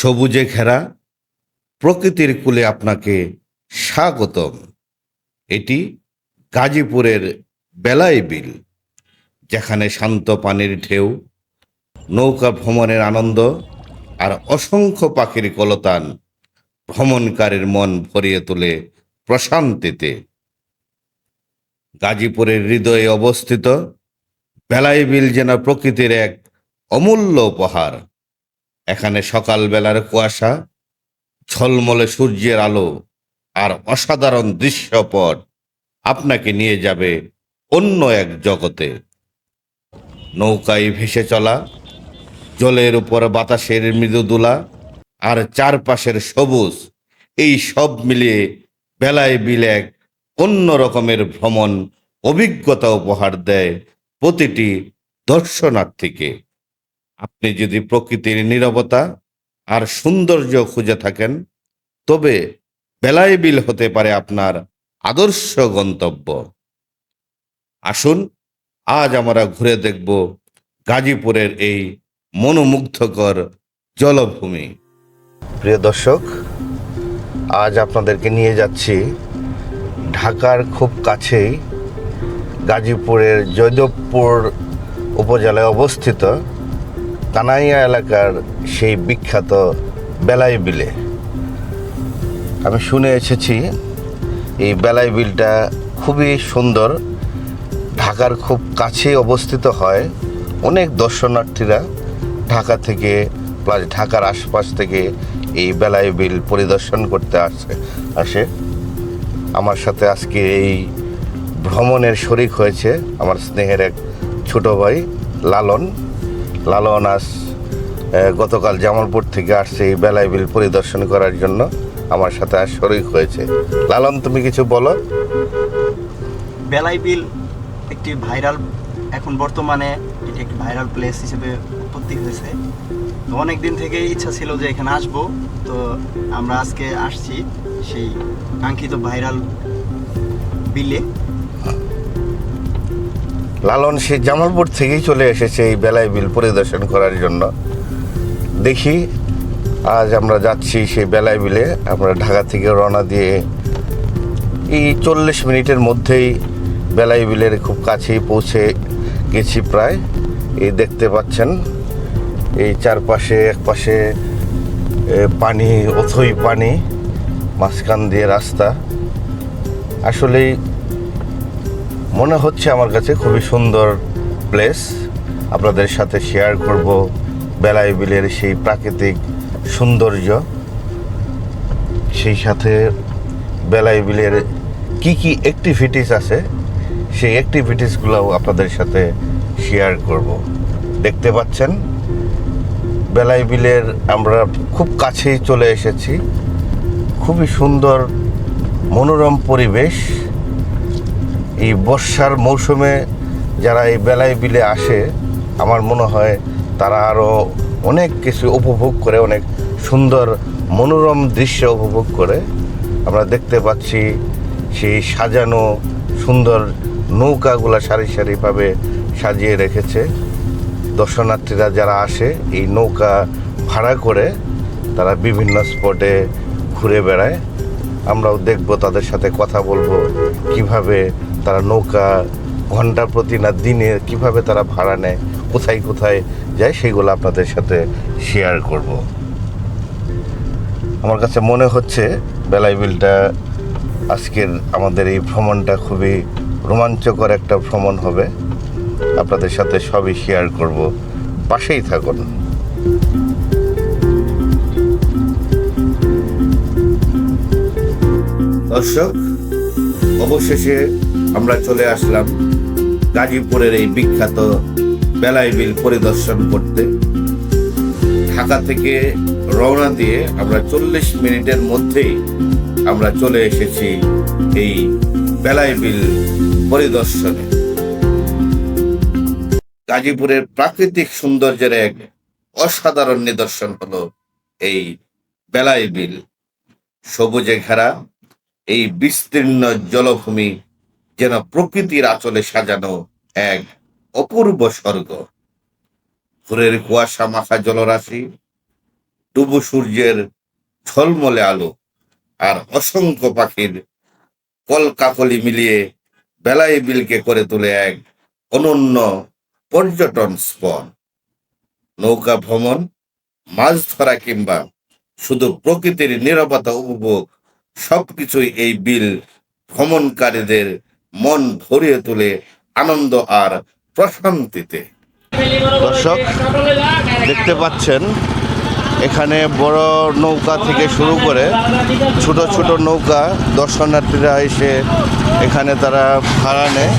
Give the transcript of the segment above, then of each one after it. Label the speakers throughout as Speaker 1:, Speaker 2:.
Speaker 1: সবুজে ঘেরা প্রকৃতির কূলে আপনাকে স্বাগতম। এটি গাজীপুরের বেলায় বিল, যেখানে শান্ত পানির ঢেউ, নৌকা ভ্রমণের আনন্দ আর অসংখ্য পাখির কলতান ভ্রমণকারীর মন ভরিয়ে তোলে প্রশান্তিতে। গাজীপুরের হৃদয়ে অবস্থিত বেলায় বিল যেন প্রকৃতির এক অমূল্য উপহার। এখানে সকালবেলার কুয়াশা ছলমলে সূর্যের আলো আর অসাধারণ দৃশ্যপট আপনাকে নিয়ে যাবে অন্য এক জগতে। নৌকায় ভেসে চলা, জলের উপর বাতাসের মৃদু দোলা আর চারপাশের সবুজ, এই সব মিলিয়ে বেলায় বিল এক অন্য রকমের ভ্রমণ, অভিজ্ঞতা উপহার দেয় প্রতিটি দর্শনার্থীকে। আপনি যদি প্রকৃতির নীরবতা আর সৌন্দর্য খুঁজে থাকেন, তবে বেলায় বিল হতে পারে আপনার আদর্শ গন্তব্য। আসুন, আজ আমরা ঘুরে দেখব গাজীপুরের এই মনোমুগ্ধকর জলভূমি। প্রিয় দর্শক, আজ আপনাদেরকে নিয়ে যাচ্ছি ঢাকার খুব কাছেই গাজীপুরের জয়দেবপুর উপজেলায় অবস্থিত কানাইয়া এলাকার সেই বিখ্যাত বেলাই বিলে। আমি শুনে এসেছি, এই বেলাই বিলটা খুবই সুন্দর, ঢাকার খুব কাছে অবস্থিত হয়। অনেক দর্শনার্থীরা ঢাকা থেকে প্লাস ঢাকার আশপাশ থেকে এই বেলাই বিল পরিদর্শন করতে আসে আসে। আমার সাথে আজকে এই ভ্রমণের শরিক হয়েছে আমার স্নেহের এক ছোট ভাই, লালন। লালন আহ, গতকাল জামালপুর থেকে আসছে এই বেলাই বিল পরিদর্শন করার জন্য। আমার সাথে আজ শরিক হয়েছে। লালন তুমি কিছু বলো?
Speaker 2: বেলাই বিল একটি ভাইরাল এখন বর্তমানে এটি একটি ভাইরাল প্লেস হিসেবে উৎপত্তি হয়েছে। তো অনেক দিন থেকেই ইচ্ছা ছিল যে এখানে আসব। তো আমরা আজকে আসছি সেই কাঙ্ক্ষিত ভাইরাল বিলে।
Speaker 1: লালন সে জামালপুর থেকেই চলে এসেছে এই বেলায় বিল পরিদর্শন করার জন্য। দেখি, আজ আমরা যাচ্ছি সেই বেলায় বিলে। আমরা ঢাকা থেকে রওনা দিয়ে এই চল্লিশ মিনিটের মধ্যেই বেলাই বিলের খুব কাছেই পৌঁছে গেছি প্রায়। এই দেখতে পাচ্ছেন, এই চারপাশে, একপাশে পানি, অথই পানি, মাঝখান দিয়ে রাস্তা। আসলেই মনে হচ্ছে আমার কাছে খুবই সুন্দর প্লেস আপনাদের সাথে শেয়ার করব বেলাই বিলের সেই প্রাকৃতিক সৌন্দর্য। সেই সাথে বেলাই বিলের কী কী অ্যাক্টিভিটিস আছে, সেই অ্যাক্টিভিটিসগুলোও আপনাদের সাথে শেয়ার করব। দেখতে পাচ্ছেন, বেলাই বিলের আমরা খুব কাছেই চলে এসেছি। খুবই সুন্দর মনোরম পরিবেশ। এই বর্ষার মৌসুমে যারা এই বেলায় বিলে আসে, আমার মনে হয় তারা আরও অনেক কিছু উপভোগ করে, অনেক সুন্দর মনোরম দৃশ্য উপভোগ করে। আমরা দেখতে পাচ্ছি সেই সাজানো সুন্দর নৌকাগুলা সারি সারিভাবে সাজিয়ে রেখেছে। দর্শনার্থীরা যারা আসে, এই নৌকা ভাড়া করে তারা বিভিন্ন স্পটে ঘুরে বেড়ায়। আমরাও দেখব তাদের সাথে কথা বলব, কীভাবে তারা নৌকা ঘণ্টা প্রতি না দিনে কীভাবে তারা ভাড়া নেয়, কোথায় কোথায় যায় সেগুলো আপনাদের সাথে শেয়ার করব। আমার কাছে মনে হচ্ছে বেলাই বিলটা আজকের আমাদের এই ভ্রমণটা খুবই রোমাঞ্চকর একটা ভ্রমণ হবে। আপনাদের সাথে সবই শেয়ার করব। পাশেই থাকুন। দর্শক, অবশেষে আমরা চলে আসলাম গাজীপুরের এই বিখ্যাত বেলাই বিল পরিদর্শন করতে। ঢাকা থেকে রওনা দিয়ে আমরা চল্লিশ মিনিটের মধ্যেই আমরা চলে এসেছি এই বেলাই বিল পরিদর্শনে। গাজীপুরের প্রাকৃতিক সৌন্দর্যের এক অসাধারণ নিদর্শন হলো এই বেলাই বিল। সবুজে ঘেরা এই বিস্তীর্ণ জলভূমি যেন প্রকৃতির আঁচলে সাজানো এক অপূর্ব স্বর্গ। ভোরের কুয়াশা মাখা জলরাশি, ডুবু সূর্যের ঝলমলে আলো, আর অসংখ্য পাখির কলকাকলি মিলিয়ে বেলাই বিলকে করে তোলে এক অনন্য পর্যটন স্পট নৌকা ভ্রমণ, মাছ ধরা কিংবা শুধু প্রকৃতির নিরবতা উপভোগ, সবকিছুই এই বিল ভ্রমণকারীদের মন ভরিয়ে তোলে আনন্দ আর প্রশান্তিতে। দর্শক, দেখতে পাচ্ছেন, এখানে বড় নৌকা থেকে শুরু করে ছোট ছোট নৌকা দর্শনার্থীরা এসে এখানে তারা ভাড়া নেয়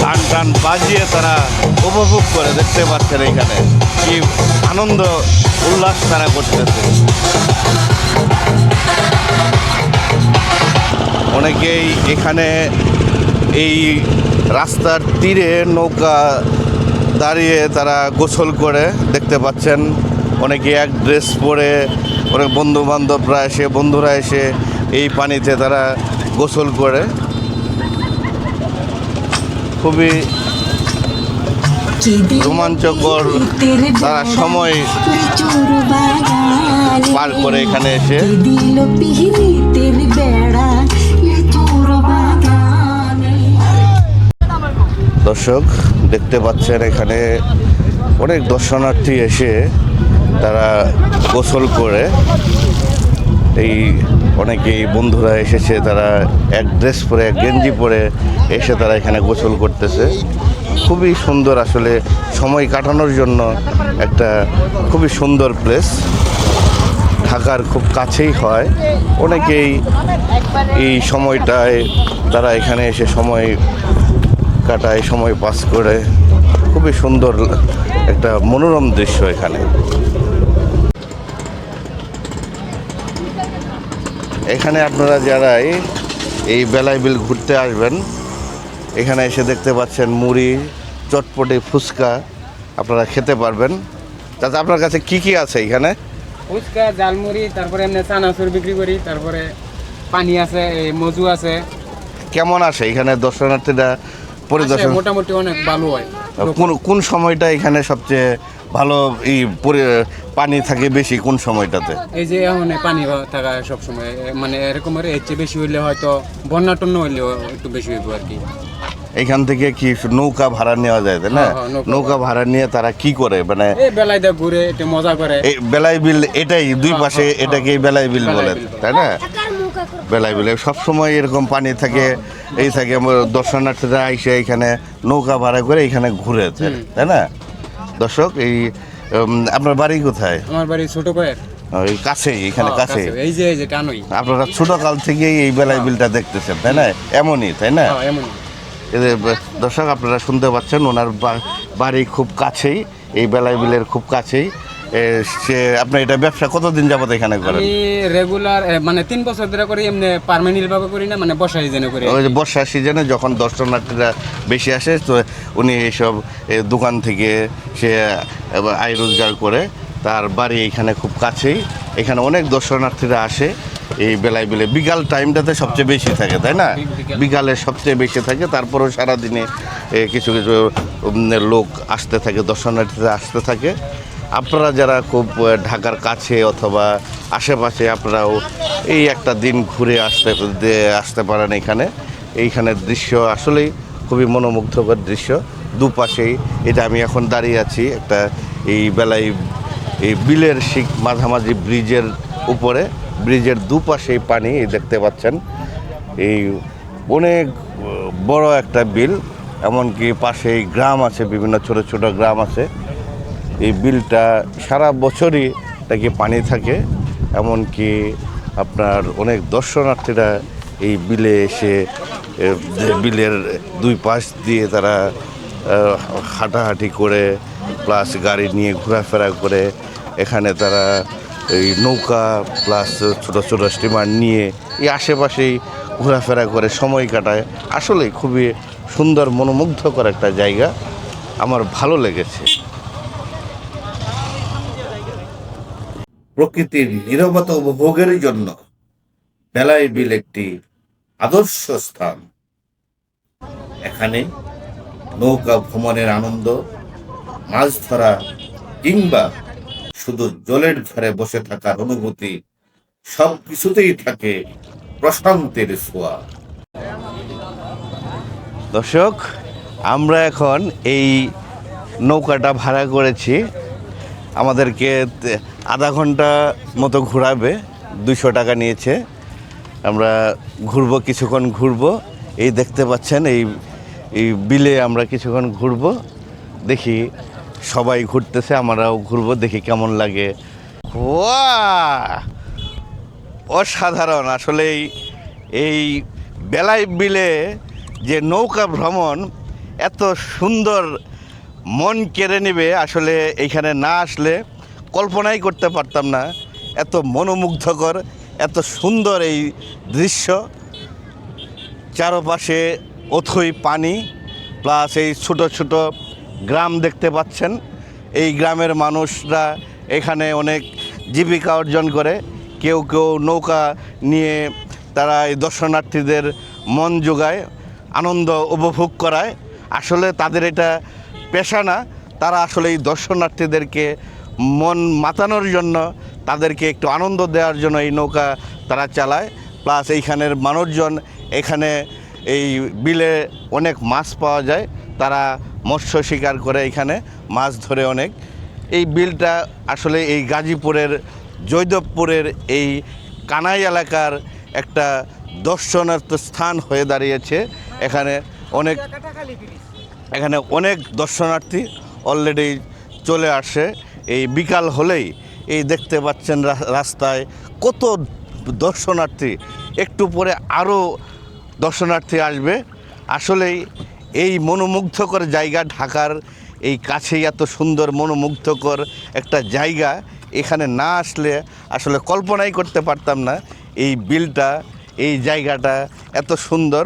Speaker 1: টান টান বাজিয়ে তারা উপভোগ করে, দেখতে পাচ্ছেন এখানে কি আনন্দ, উল্লাস তারা করতেছে। অনেকেই এখানে এই রাস্তার তীরে নৌকা দাঁড়িয়ে তারা গোসল করে দেখতে পাচ্ছেন। অনেকে এক ড্রেস পরে অনেক বন্ধু বান্ধবরা এসে, বন্ধুরা এসে এই পানিতে তারা গোসল করে। খুবই রোমাঞ্চকর তারা সময় পার করে এখানে এসে। দর্শক, দেখতে পাচ্ছেন এখানে অনেক দর্শনার্থী এসে তারা গোসল করে। এই অনেকেই বন্ধুরা এসেছে, তারা এক ড্রেস পরে, এক গেঞ্জি পরে এসে তারা এখানে গোসল করতেছে। খুবই সুন্দর আসলে সময় কাটানোর জন্য একটা খুবই সুন্দর প্লেস। ঢাকার খুব কাছেই হয়। অনেকেই এই সময়টায় তারা এখানে এসে সময় কাটায় সময় পাস করে। খুবই সুন্দর একটা মনোরম দৃশ্য এখানে। এখানে আপনারা যারাই এই বেলায় বিল ঘুরতে আসবেন এখানে এসে দেখতে পাচ্ছেন মুড়ি চটপটি ফুচকা আপনারা খেতে পারবেন। তাতে আপনার কাছে কি কি আছে এখানে?
Speaker 3: ফুচকা জালমুড়ি তারপরে এমনি চানাচুর বিক্রি করি তারপরে পানি আছে মজু আছে।
Speaker 1: কেমন আসে এখানে দর্শনার্থীরা? পরিদর্শন
Speaker 3: মোটামুটি অনেক ভালো হয়।
Speaker 1: কোন কোন সময়টা এখানে সবচেয়ে ভালো এই পানি থাকে বেশি কোন সময়টাতে?
Speaker 3: এই যে এখন পানি থাকা সব সময় মানে এরকম এর চেয়ে বেশি হইলে হয়তো বন্যা টন্য হইলেও একটু বেশি হইব আর কি।
Speaker 1: এখান থেকে কি নৌকা ভাড়া নেওয়া যায় তাই না?
Speaker 3: হ্যাঁ, হ্যাঁ, নৌকা
Speaker 1: ভাড়া। নিয়ে তারা কি করে? মানে
Speaker 3: বেলায় ঘুরে একটু মজা করে।
Speaker 1: বেলাই বিল এটাই দুই
Speaker 3: হ্যাঁ,
Speaker 1: পাশে
Speaker 3: হ্যাঁ,
Speaker 1: এটাকেই বেলাই বিল
Speaker 3: বেলাই
Speaker 1: বলে
Speaker 3: বিল বলে।
Speaker 1: তাই না? বেলাই বিলে সবসময় এরকম পানি থাকে এই থাকে দর্শনার্থীরা আইসে এখানে নৌকা ভাড়া করে এখানে ঘুরে তাই- না? দর্শক এই আপনার বাড়ি কোথায়?
Speaker 3: আমার বাড়ি ছোট
Speaker 1: ওই কাছেই এখানে কাছে।
Speaker 3: এই যে এই যে টানুই।
Speaker 1: আপনারা ছোট কাল থেকেই এই বেলাই বিলটা দেখতেছেন তাই না? এমনই তাই না?
Speaker 3: এমন
Speaker 1: এই যে ব- দর্শক আপনারা শুনতে পাচ্ছেন ওনার বাড়ি খুব কাছেই এই বেলাই বিলের খুব কাছেই। সে আপনার এটা ব্যবসা কতদিন যাবত এখানে করেন?
Speaker 3: আমি রেগুলার মানে তিন বছর ধরে করি এমনি পার্মানেন্ট ভাবে করি না মানে বসাই জেনে করি
Speaker 1: ওই যে বর্ষার সিজনে যখন দর্শনার্থীরা বেশি আসে তো উনি এইসব দোকান থেকে সে আয় রোজগার করে তার বাড়ি এখানে খুব কাছেই। এখানে অনেক দর্শনার্থীরা আসে এই বেলায় বেলে বিকাল টাইমটাতে সবচেয়ে বেশি থাকে তাই না?
Speaker 3: বিকালে
Speaker 1: সবচেয়ে বেশি থাকে তারপরেও সারাদিনে কিছু কিছু লোক আসতে থাকে দর্শনার্থীরা আসতে থাকে। আপনারা যারা খুব ঢাকার কাছে অথবা আশেপাশে আপনারাও এই একটা দিন ঘুরে আসতে আসতে পারেন এখানে। এইখানের দৃশ্য আসলেই খুবই মনোমুগ্ধকর দৃশ্য। দুপাশেই এটা আমি এখন দাঁড়িয়ে আছি একটা এই বেলায়, এই বিলের শিক, মাঝামাঝি ব্রিজের উপরে। ব্রিজের দুপাশেই পানি দেখতে পাচ্ছেন। এই অনেক বড় একটা বিল, এমনকি পাশেই গ্রাম আছে, বিভিন্ন ছোট ছোট গ্রাম আছে। এই বিলটা সারা বছরই নাকি পানি থাকে, এমনকি আপনার অনেক দর্শনার্থীরা এই বিলে এসে বিলের দুই পাশ দিয়ে তারা হাঁটাহাঁটি করে, প্লাস গাড়ি নিয়ে ঘোরাফেরা করে, এখানে তারা এই নৌকা প্লাস ছোট ছোট স্টিমার নিয়ে এই আশেপাশেই ঘোরাফেরা করে, সময় কাটায়। আসলে খুবই সুন্দর, মনোমুগ্ধকর একটা জায়গা। আমার ভালো লেগেছে। প্রকৃতির নীরবতা উপভোগের জন্য বেলায় বিল একটি আদর্শ স্থান। এখানে নৌকা ভ্রমণের আনন্দ, মাছ ধরা, কিংবা শুধু জলের ধারে বসে থাকার অনুভূতি, সব কিছুতেই থাকে প্রশান্তির ছোঁয়া। দর্শক, আমরা এখন এই নৌকাটা ভাড়া করেছি। আমাদেরকে আধা ঘণ্টা মতো ঘোরাবে, দুশো টাকা নিয়েছে। আমরা ঘুরবো, কিছুক্ষণ ঘুরবো। এই দেখতে পাচ্ছেন, এই এই বিলে আমরা কিছুক্ষণ ঘুরবো। দেখি সবাই ঘুরতেছে, আমরাও ঘুরবো, দেখি কেমন লাগে। ওয়া অসাধারণ। আসলে এই- বেলায় বিলে যে নৌকা ভ্রমণ, এত সুন্দর মন কেড়ে নেবে। আসলে এইখানে না আসলে কল্পনাই করতে পারতাম না। এত মনোমুগ্ধকর, এত সুন্দর এই দৃশ্য। চারপাশে অথই পানি প্লাস এই ছোট ছোট গ্রাম দেখতে পাচ্ছেন। এই গ্রামের মানুষরা এখানে অনেক জীবিকা অর্জন করে। কেউ কেউ নৌকা নিয়ে তারা এই দর্শনার্থীদের মন যোগায় আনন্দ উপভোগ করায়। আসলে তাদের এটা পেশা না, তারা আসলে এই দর্শনার্থীদেরকে মন মাতানোর জন্য তাদেরকে একটু আনন্দ দেওয়ার জন্য এই নৌকা তারা চালায়। প্লাস এইখানের মানুষজন এখানে এই বিলে অনেক মাছ পাওয়া যায়। তারা মৎস্য শিকার করে এখানে মাছ ধরে অনেক। এই বিলটা আসলে এই গাজীপুরের জৈদবপুরের এই কানাই এলাকার একটা দর্শনার্থ স্থান হয়ে দাঁড়িয়েছে। এখানে অনেক এখানে অনেক দর্শনার্থী অলরেডি চলে আসে। এই বিকাল হলেই এই দেখতে পাচ্ছেন রাস্তায় কত দর্শনার্থী। একটু পরে আরও দর্শনার্থী আসবে। আসলেই এই মনোমুগ্ধকর জায়গা ঢাকার এই কাছেই এত সুন্দর মনোমুগ্ধকর একটা জায়গা। এখানে না আসলে আসলে কল্পনাই করতে পারতাম না এই বিলটা, এই জায়গাটা এত সুন্দর।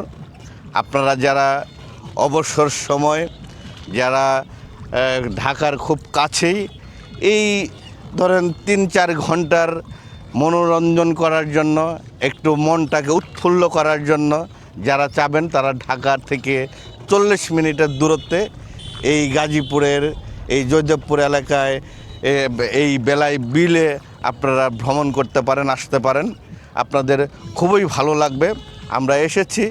Speaker 1: আপনারা যারা অবসর সময়, যারা ঢাকার খুব কাছেই এই ধরেন তিন চার ঘণ্টার মনোরঞ্জন করার জন্য, একটু মনটাকে উৎফুল্ল করার জন্য যারা চাবেন তারা ঢাকা থেকে চল্লিশ মিনিটের দূরত্বে এই গাজীপুরের, এই জৈদেবপুর এলাকায় এই বেলায় বিলে আপনারা ভ্রমণ করতে পারেন, আসতে পারেন। আপনাদের খুবই ভালো লাগবে। আমরা এসেছি,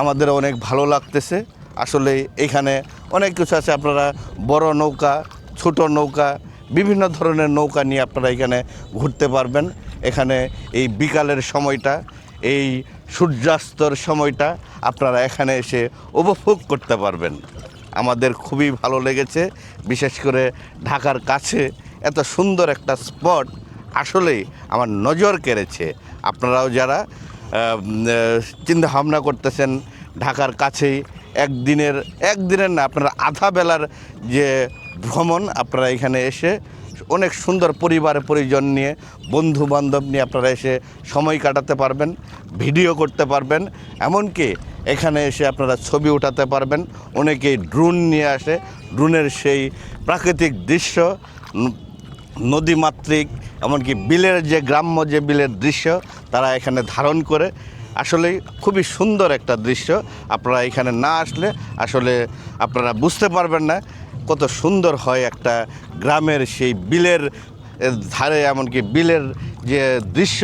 Speaker 1: আমাদের অনেক ভালো লাগতেছে। আসলে এখানে অনেক কিছু আছে, আপনারা বড় নৌকা, ছোট নৌকা বিভিন্ন ধরনের নৌকা নিয়ে আপনারা এখানে ঘুরতে পারবেন। এখানে এই বিকালের সময়টা, এই সূর্যাস্তর সময়টা আপনারা এখানে এসে উপভোগ করতে পারবেন। আমাদের খুবই ভালো লেগেছে, বিশেষ করে ঢাকার কাছে এত সুন্দর একটা স্পট আসলেই আমার নজর কেড়েছে। আপনারাও যারা চিন্তা ভাবনা করতেছেন ঢাকার কাছেই, একদিনের একদিনের না, আপনারা আধা বেলার যে ভ্রমণ, আপনারা এখানে এসে অনেক সুন্দর পরিবার পরিজন নিয়ে বন্ধু বান্ধব নিয়ে আপনারা এসে সময় কাটাতে পারবেন, ভিডিও করতে পারবেন, এমনকি এখানে এসে আপনারা ছবি উঠাতে পারবেন। অনেকেই ড্রোন নিয়ে আসে, ড্রোনের সেই প্রাকৃতিক দৃশ্য নদীমাতৃক, এমনকি বিলের যে গ্রাম্য যে বিলের দৃশ্য, তারা এখানে ধারণ করে। আসলে খুবই সুন্দর একটা দৃশ্য, আপনারা এখানে না আসলে আসলে আপনারা বুঝতে পারবেন না। কত সুন্দর হয় একটা গ্রামের সেই বিলের ধারে এমনকি বিলের যে দৃশ্য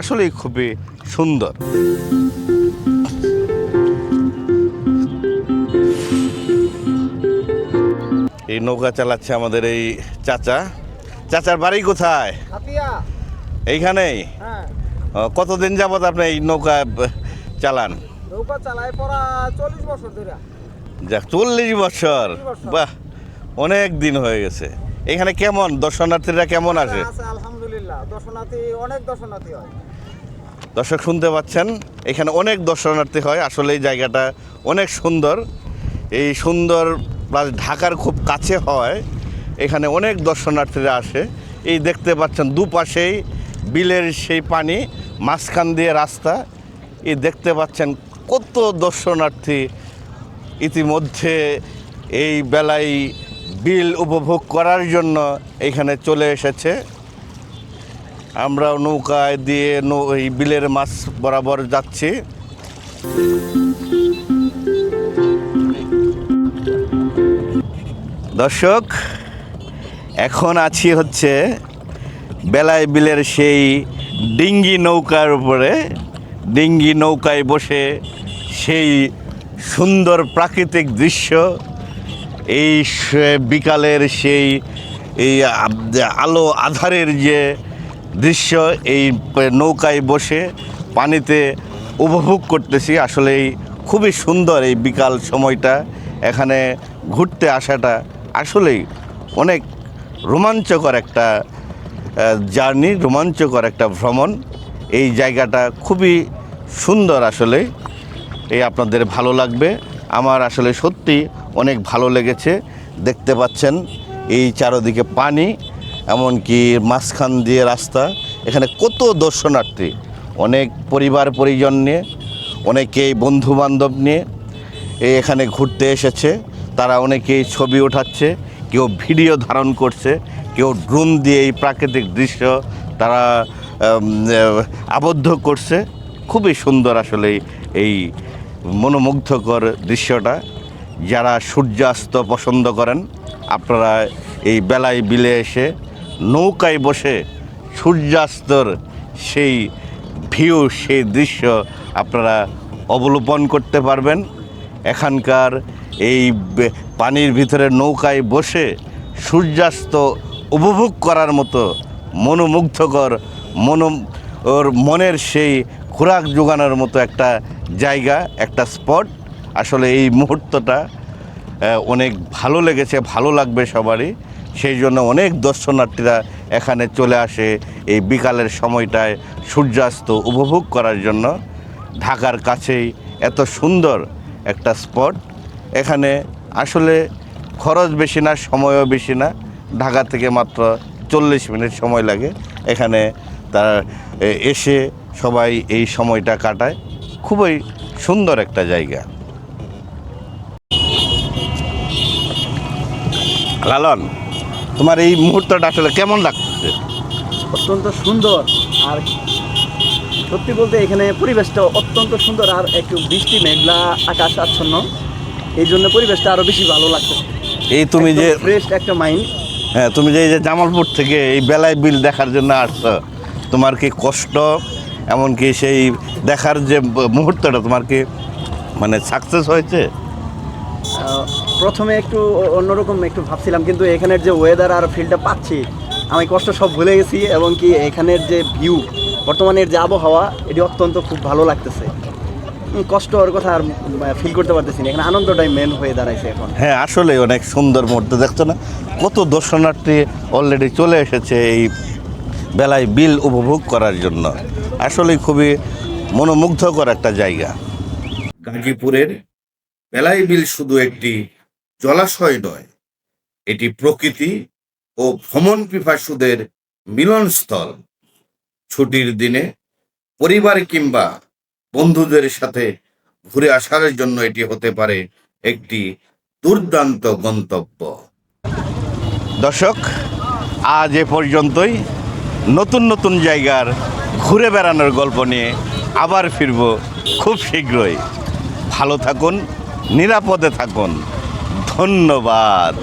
Speaker 1: আসলেই খুবই সুন্দর। এই নৌকা চালাচ্ছে আমাদের এই চাচা। চাচার বাড়ি কোথায়? এইখানেই?
Speaker 4: হ্যাঁ।
Speaker 1: কতদিন যাবত আপনি এই নৌকা চালান?
Speaker 4: নৌকা চালায় পড়া চল্লিশ বছর ধরে।
Speaker 1: যাক চল্লিশ বছর। বাহ। অনেক দিন হয়ে গেছে। এখানে কেমন? দর্শনার্থীরা কেমন আসে
Speaker 4: আছে আলহামদুলিল্লাহ। দর্শনার্থী অনেক দর্শনার্থী হয়।
Speaker 1: দর্শক শুনতে পাচ্ছেন এখানে অনেক দর্শনার্থী হয়। আসলে এই জায়গাটা অনেক সুন্দর। এই সুন্দর প্লাস ঢাকার খুব কাছে হয়। এখানে অনেক দর্শনার্থীরা আসে। এই দেখতে পাচ্ছেন দুপাশেই বিলের সেই পানি মাঝখান দিয়ে রাস্তা। এই দেখতে পাচ্ছেন কত দর্শনার্থী ইতিমধ্যে এই বেলায় বিল উপভোগ করার জন্য এখানে চলে এসেছে। আমরা নৌকায় দিয়ে এই বিলের মাছ বরাবর যাচ্ছি। দর্শক, এখন আছি হচ্ছে বেলায় বিলের সেই ডিঙ্গি নৌকার উপরে। ডিঙ্গি নৌকায় বসে সেই সুন্দর প্রাকৃতিক দৃশ্য এই বিকালের সেই এই আলো আধারের যে দৃশ্য, এই নৌকায় বসে পানিতে উপভোগ করতেছি। আসলেই খুবই সুন্দর এই বিকাল সময়টা। এখানে ঘুরতে আসাটা আসলেই অনেক রোমাঞ্চকর একটা জার্নি, রোমাঞ্চকর একটা ভ্রমণ। এই জায়গাটা খুবই সুন্দর আসলে এই আপনাদের ভালো লাগবে। আমার আসলে সত্যি অনেক ভালো লেগেছে। দেখতে পাচ্ছেন এই চারদিকে পানি, এমনকি মাঝখান দিয়ে রাস্তা। এখানে কত দর্শনার্থী, অনেক পরিবার পরিজন নিয়ে, অনেকেই বন্ধু বান্ধব নিয়ে এখানে ঘুরতে এসেছে। তারা অনেকেই ছবি ওঠাচ্ছে কেউ ভিডিও ধারণ করছে, কেউ ড্রোন দিয়ে এই প্রাকৃতিক দৃশ্য তারা আবদ্ধ করছে। খুবই সুন্দর আসলে এই মনোমুগ্ধকর দৃশ্যটা। যারা সূর্যাস্ত পছন্দ করেন, আপনারা এই বেলায় বিলে এসে নৌকায় বসে সূর্যাস্তর সেই ভিউ, সেই দৃশ্য আপনারা অবলোপন করতে পারবেন। এখানকার এই পানির ভিতরে নৌকায় বসে সূর্যাস্ত উপভোগ করার মতো মনোমুগ্ধকর মনো, ওর মনের সেই খোরাক যোগানোর মতো একটা জায়গা, একটা স্পট। আসলে এই মুহূর্তটা অনেক ভালো লেগেছে, ভালো লাগবে সবারই। সেই জন্য অনেক দর্শনার্থীরা এখানে চলে আসে এই বিকালের সময়টায় সূর্যাস্ত উপভোগ করার জন্য। ঢাকার কাছেই এত সুন্দর একটা স্পট। এখানে আসলে খরচ বেশি না, সময়ও বেশি না। ঢাকা থেকে মাত্র চল্লিশ মিনিট সময় লাগে। এখানে তারা এসে সবাই এই সময়টা কাটায়। খুবই সুন্দর একটা জায়গা। লালন তোমার এই মুহূর্তটা আসলে কেমন লাগছে?
Speaker 2: অত্যন্ত সুন্দর। আর সত্যি বলতে এখানে পরিবেশটা অত্যন্ত সুন্দর আর একটু বৃষ্টি মেঘলা আকাশ আচ্ছন্ন। এই জন্য পরিবেশটা আরও বেশি ভালো লাগছে।
Speaker 1: এই তুমি যে
Speaker 2: ফ্রেশ একটা মাইন্ড
Speaker 1: হ্যাঁ তুমি যে এই যে জামালপুর থেকে এই বেলায় বিল দেখার জন্য আসছো তোমার কি কষ্ট এমনকি সেই দেখার যে মুহূর্তটা তোমার কি মানে সাকসেস হয়েছে?
Speaker 2: প্রথমে একটু অন্যরকম একটু ভাবছিলাম কিন্তু এখানের যে ওয়েদার আর ফিলটা পাচ্ছি আমি কষ্ট সব ভুলে গেছি এবং কি এখানের যে ভিউ বর্তমানের যে আবহাওয়া এটি অত্যন্ত খুব ভালো লাগতেছে। কষ্ট ওর কথা আর ফিল করতে পারতেছি না। এখানে আনন্দটাই মেন হয়ে দাঁড়াইছে এখন।
Speaker 1: হ্যাঁ আসলে অনেক সুন্দর মুহূর্ত দেখছ না? কত দর্শনার্থী অলরেডি চলে এসেছে এই বেলায় বিল উপভোগ করার জন্য। আসলে খুবই মনোমুগ্ধকর একটা জায়গা। গাজীপুরের বেলায় বিল শুধু একটি জলাশয় নয় এটি প্রকৃতি ও ভ্রমণ পিপাসুদের মিলনস্থল। ছুটির দিনে পরিবার কিংবা বন্ধুদের সাথে ঘুরে আসার জন্য এটি হতে পারে একটি দুর্দান্ত গন্তব্য। দর্শক আজ এ পর্যন্তই। নতুন নতুন জায়গার ঘুরে বেড়ানোর গল্প নিয়ে আবার ফিরব খুব শীঘ্রই। ভালো থাকুন, নিরাপদে থাকুন। ধন্যবাদ।